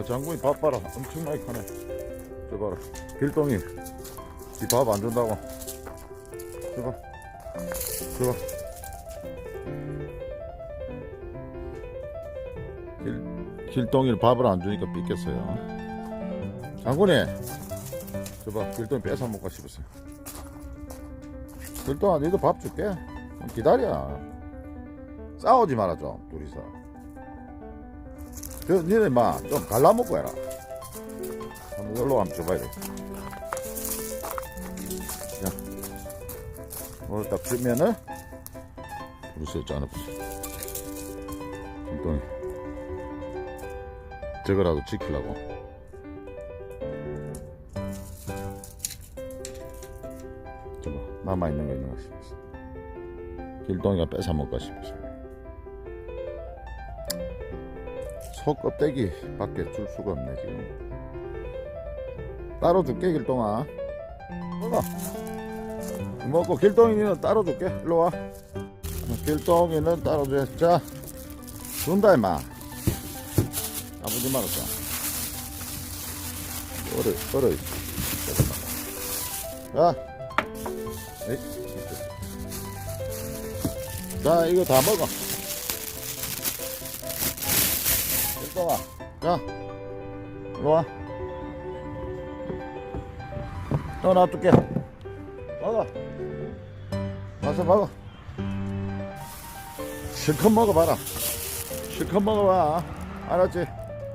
야 장군이 밥 봐라. 엄청나게 크네. 저 봐라. 길동이. 이 밥 안 준다고. 저봐 저봐 길, 길동이를 밥을 안 주니까 삐겠어요. 장군이! 저봐 길동이 뺏어 먹고 싶었어요. 길동아 너도 밥 줄게. 좀 기다려. 싸우지 마라 좀 둘이서 저 니네 마좀 갈라먹고 해라. 한번 여기로 한번 줘봐야 돼. 자, 오늘 딱 주면은 불을 짜는 거지? 또 저거라도 지키려고. 저거 남아있는 거 있는 거 싶었어 길동이가 뺏어 먹고 싶었어 소 껍데기 밖에 줄 수가 없네 지금. 따로 줄게 길동아. 먹어 먹고 길동이는 따로 줄게. 일로 와. 길동이는 따로 줘자 준다 임마. 아버지 말았다 얼어 얼어 자 에이, 자 이거 다 먹어 길동아 자 일로 와. 또 놔둘게. 먹어. 가서 먹어. 실컷 먹어봐라. 실컷 먹어봐. 알았지